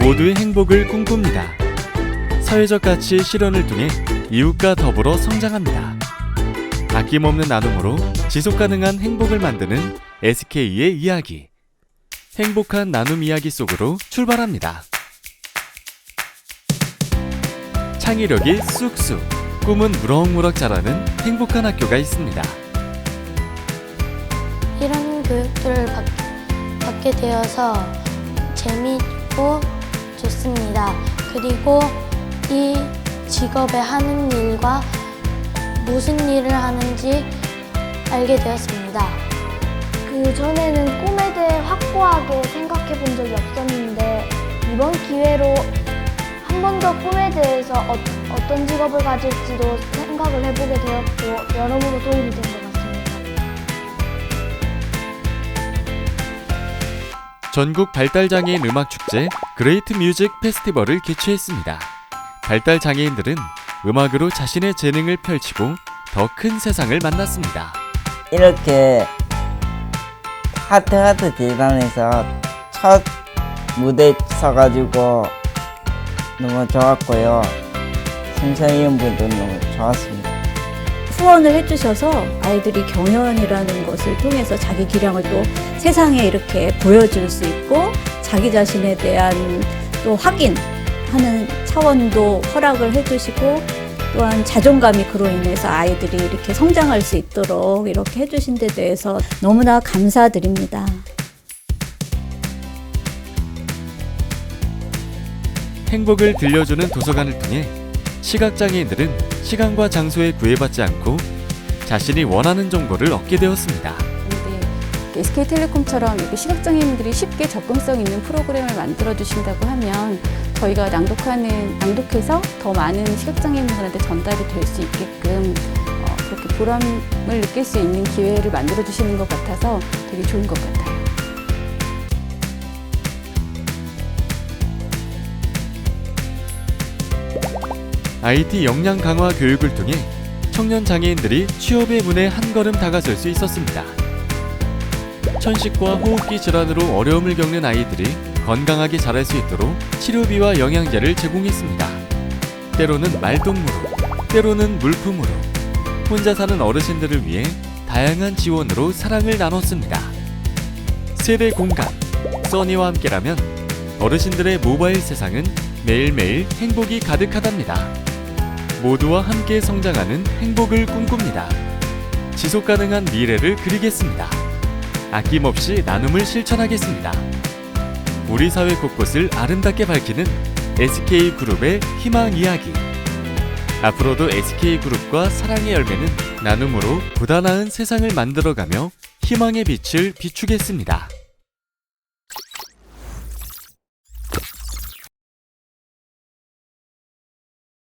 모두의 행복을 꿈꿉니다. 사회적 가치 실현을 통해 이웃과 더불어 성장합니다. 아낌없는 나눔으로 지속 가능한 행복을 만드는 SK의 이야기. 행복한 나눔 이야기 속으로 출발합니다. 창의력이 쑥쑥, 꿈은 무럭무럭 자라는 행복한 학교가 있습니다. 이런 교육들을 받, 받게 되어서 재미있고 좋습니다. 그리고 이 직업에 하는 일과 무슨 일을 하는지 알게 되었습니다. 그 전에는 꿈에 대해 확고하게 생각해 본 적이 없었는데 이번 기회로 한 번 더 꿈에 대해서 어, 어떤 직업을 가질지도 생각을 해보게 되었고 여러모로 전국 발달장애인 음악축제 그레이트 뮤직 페스티벌을 개최했습니다. 발달장애인들은 음악으로 자신의 재능을 펼치고 더 큰 세상을 만났습니다. 이렇게 하트 하트 대단해서 첫 무대에 서가지고 너무 좋았고요. 심사위원분도 너무 좋았습니다. 후원을 해주셔서 아이들이 경연이라는 것을 통해서 자기 기량을 또 세상에 이렇게 보여줄 수 있고 자기 자신에 대한 또 확인하는 차원도 허락을 해주시고 또한 자존감이 그로 인해서 아이들이 이렇게 성장할 수 있도록 이렇게 해주신 데 대해서 너무나 감사드립니다. 행복을 들려주는 도서관을 통해 시각장애인들은 시간과 장소에 구애받지 않고 자신이 원하는 정보를 얻게 되었습니다. SK텔레콤처럼 이렇게 시각장애인들이 쉽게 접근성 있는 프로그램을 만들어 주신다고 하면 저희가 낭독하는 낭독해서 더 많은 시각장애인분들한테 전달이 될 수 있게끔 어, 그렇게 보람을 느낄 수 있는 기회를 만들어 주시는 것 같아서 되게 좋은 것 같아요. IT 역량 강화 교육을 통해 청년 장애인들이 취업의 문에 한 걸음 다가설 수 있었습니다. 천식과 호흡기 질환으로 어려움을 겪는 아이들이 건강하게 자랄 수 있도록 치료비와 영양제를 제공했습니다. 때로는 말동무로, 때로는 물품으로 혼자 사는 어르신들을 위해 다양한 지원으로 사랑을 나눴습니다. 세대 공감, 써니와 함께라면 어르신들의 모바일 세상은 매일매일 행복이 가득하답니다. 모두와 함께 성장하는 행복을 꿈꿉니다. 지속 가능한 미래를 그리겠습니다. 아낌없이 나눔을 실천하겠습니다. 우리 사회 곳곳을 아름답게 밝히는 SK 그룹의 희망 이야기. 앞으로도 SK 그룹과 사랑의 열매는 나눔으로 보다 나은 세상을 만들어가며 희망의 빛을 비추겠습니다.